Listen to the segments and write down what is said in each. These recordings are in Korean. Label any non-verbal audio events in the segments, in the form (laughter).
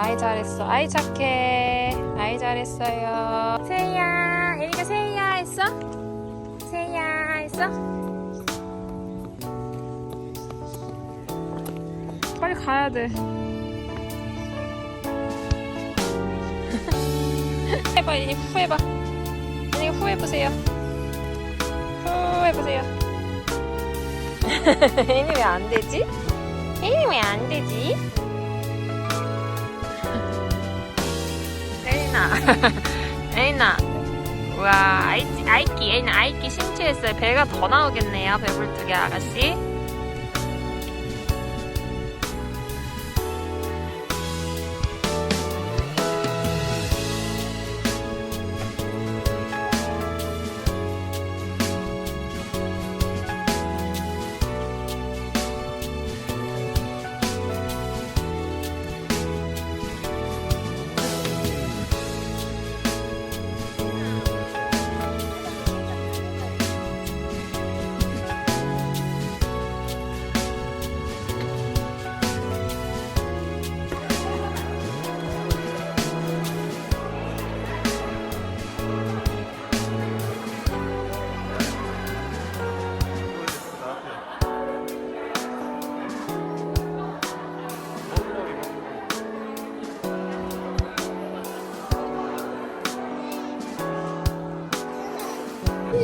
아이 잘했어. 아이 착해. 아이 잘했어요. 세이야, 에리가 세이야 했어? 세이야 했어? 빨리 가야 돼. (laughs) 해봐, 이제 후 해봐. 이제 후 해보세요. 후 해보세요. (laughs) 애니 왜 안 되지? 애니 왜 안 되지? 에이나, 에이나. 우와, 아이키, 아이키, 에이나, 아이키 심취했어요. 배가 더 나오겠네요, 배불뚝이 아가씨.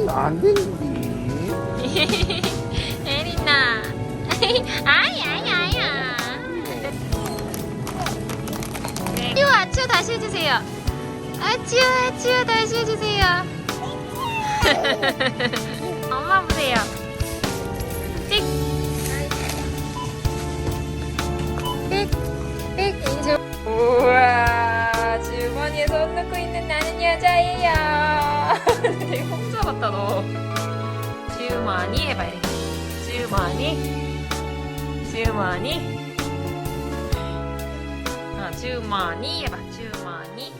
안 되는데. (laughs) 에리나. (laughs) 아이, 아이, 아이야. 쭈, 아쭈 다시 해주세요. 아쭈, 아쭈 다시 해주세요. (laughs) 엄마 보세요. 삑. 삑. 삑. 인조. 우와, 주머니에 손 넣고 있는 나는 여자예요. 되게 혼자 같다, 너. 주머니 해봐, 이렇게. 주머니. 주머니. 아, 주머니 해봐, 주머니.